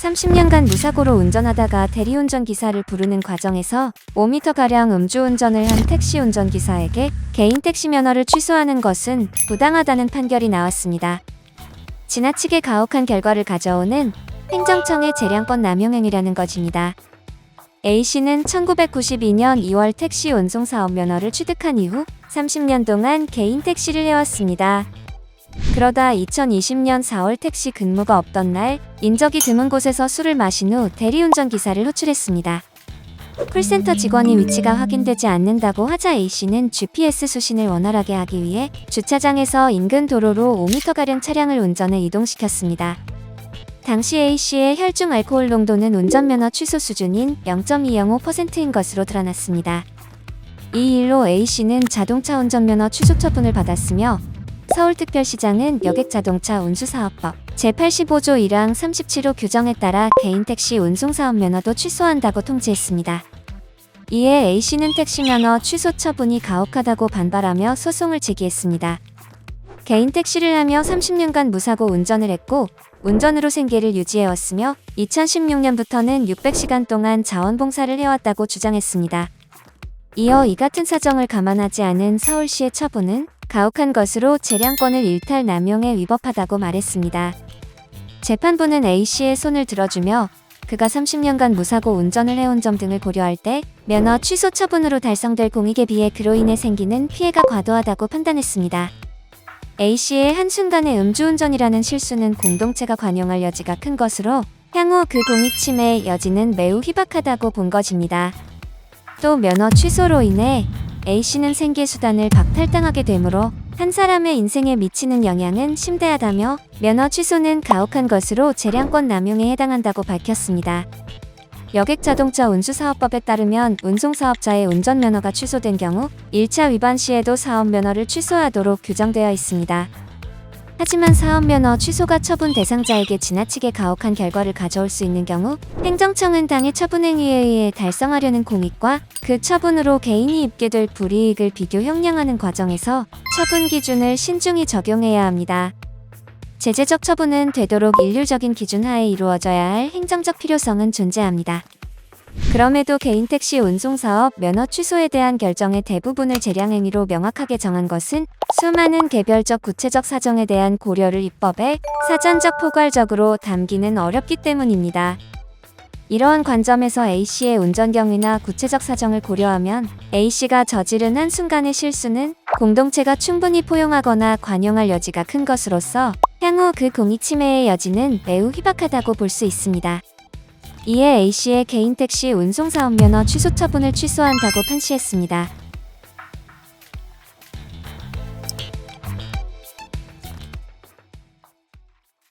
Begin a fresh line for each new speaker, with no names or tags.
30년간 무사고로 운전하다가 대리운전 기사를 부르는 과정에서 5m가량 음주운전을 한 택시 운전기사에게 개인 택시 면허를 취소하는 것은 부당하다는 판결이 나왔습니다. 지나치게 가혹한 결과를 가져오는 행정청의 재량권 남용행위라는 것입니다. A씨는 1992년 2월 택시 운송 사업 면허를 취득한 이후 30년 동안 개인 택시를 해왔습니다. 그러다 2020년 4월 택시 근무가 없던 날 인적이 드문 곳에서 술을 마신 후 대리운전 기사를 호출했습니다. 콜센터 직원이 위치가 확인되지 않는다고 하자 A씨는 GPS 수신을 원활하게 하기 위해 주차장에서 인근 도로로 5m가량 차량을 운전해 이동시켰습니다. 당시 A씨의 혈중 알코올 농도는 운전면허 취소 수준인 0.205%인 것으로 드러났습니다. 이 일로 A씨는 자동차 운전면허 취소 처분을 받았으며 서울특별시장은 여객자동차 운수사업법 제85조 1항 37호 규정에 따라 개인 택시 운송사업 면허도 취소한다고 통지했습니다. 이에 A씨는 택시 면허 취소 처분이 가혹하다고 반발하며 소송을 제기했습니다. 개인 택시를 하며 30년간 무사고 운전을 했고 운전으로 생계를 유지해왔으며 2016년부터는 600시간 동안 자원봉사를 해왔다고 주장했습니다. 이어 이 같은 사정을 감안하지 않은 서울시의 처분은 가혹한 것으로 재량권을 일탈 남용에 위법하다고 말했습니다. 재판부는 A씨의 손을 들어주며 그가 30년간 무사고 운전을 해온 점 등을 고려할 때 면허 취소 처분으로 달성될 공익에 비해 그로 인해 생기는 피해가 과도하다고 판단했습니다. A씨의 한순간의 음주운전이라는 실수는 공동체가 관용할 여지가 큰 것으로 향후 그 공익 침해의 여지는 매우 희박하다고 본 것입니다. 또 면허 취소로 인해 A씨는 생계수단을 박탈당하게 되므로 한 사람의 인생에 미치는 영향은 심대하다며 면허 취소는 가혹한 것으로 재량권 남용에 해당한다고 밝혔습니다. 여객자동차 운수사업법에 따르면 운송사업자의 운전면허가 취소된 경우 1차 위반 시에도 사업면허를 취소하도록 규정되어 있습니다. 하지만 사업면허 취소가 처분 대상자에게 지나치게 가혹한 결과를 가져올 수 있는 경우 행정청은 당해 처분행위에 의해 달성하려는 공익과 그 처분으로 개인이 입게 될 불이익을 비교 형량하는 과정에서 처분 기준을 신중히 적용해야 합니다. 제재적 처분은 되도록 일률적인 기준 하에 이루어져야 할 행정적 필요성은 존재합니다. 그럼에도 개인 택시 운송 사업 면허 취소에 대한 결정의 대부분을 재량 행위로 명확하게 정한 것은 수많은 개별적 구체적 사정에 대한 고려를 입법에 사전적 포괄적으로 담기는 어렵기 때문입니다. 이러한 관점에서 A씨의 운전 경위나 구체적 사정을 고려하면 A씨가 저지른 한순간의 실수는 공동체가 충분히 포용하거나 관용할 여지가 큰 것으로서 향후 그 공익 침해의 여지는 매우 희박하다고 볼 수 있습니다. 이에 A씨의 개인 택시 운송사업 면허 취소 처분을 취소한다고 판시했습니다.